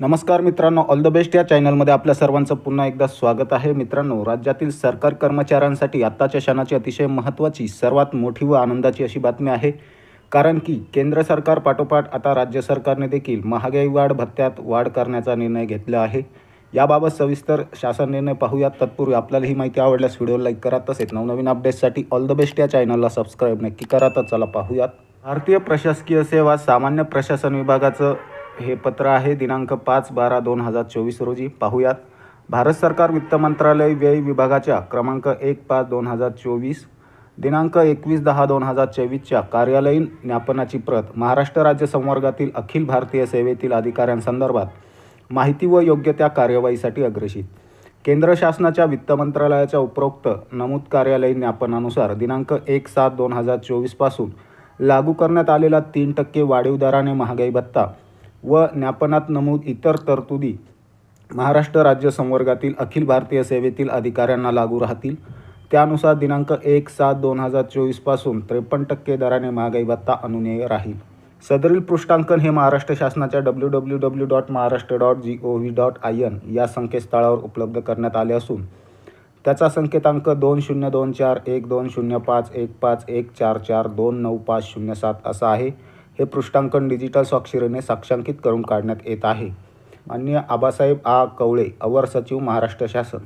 नमस्कार मित्रांनो all the best या चॅनलमध्ये आपल्या सर्वांचं पुन्हा एकदा स्वागत आहे. मित्रांनो राज्यातील सरकार कर्मचाऱ्यांसाठी आत्ताच्या क्षणाची अतिशय महत्त्वाची सर्वात मोठी व आनंदाची अशी बातमी आहे. कारण की केंद्र सरकार पाठोपाठ आता राज्य सरकारने देखील महागाई वाढ भत्त्यात वाढ करण्याचा निर्णय घेतला आहे. याबाबत सविस्तर शासन निर्णय पाहूयात. तत्पूर्वी आपल्याला ही माहिती आवडल्यास व्हिडिओ लाईक करा. तसेच नवनवीन अपडेट्ससाठी ऑल द बेस्ट या चॅनलला सबस्क्राईब नक्की करा. तर चला पाहूयात. भारतीय प्रशासकीय सेवा सामान्य प्रशासन विभागाचं हे पत्र आहे. दिनांक पाच बारा दोन हजार चोवीस रोजी. पाहूयात. भारत सरकार वित्त मंत्रालय व्यय विभागाच्या क्रमांक एक पाच दोन हजार चोवीस दिनांक एकवीस दहा दोन हजार चोवीसच्या कार्यालयीन ज्ञापनाची प्रत महाराष्ट्र राज्य संवर्गातील अखिल भारतीय सेवेतील अधिकाऱ्यांसंदर्भात माहिती व योग्य त्या कार्यवाहीसाठी अग्रेषित. केंद्र शासनाच्या वित्त मंत्रालयाच्या उपरोक्त नमूद कार्यालयीन ज्ञापनानुसार दिनांक एक सात दोन हजार चोवीसपासून लागू करण्यात आलेला तीन टक्के वाढीव दराने महागाई भत्ता व ज्ञापनात नमूद इतर तरतुदी महाराष्ट्र राज्य संवर्गातील अखिल भारतीय सेवेतील अधिकाऱ्यांना लागू राहतील. त्यानुसार दिनांक एक सात दोन हजार चोवीसपासून त्रेपन्न टक्के दराने महागाई भत्ता अनुनेय राहील. सदरील पृष्ठांकन हे महाराष्ट्र शासनाच्या W W W dot Maharashtra dot G O V dot I N या संकेतस्थळावर उपलब्ध करण्यात आले असून त्याचा संकेतांक दोन शून्य दोन चार एक दोन शून्य पाच एक पाच एक चार चार दोन नऊ पाच शून्य सात असा आहे. हे पृष्ठांकन डिजिटल स्वाक्षरीने साक्षांकित करून काढण्यात येत आहे. माननीय आबासाहेब आ. कवळे अवर सचिव महाराष्ट्र शासन.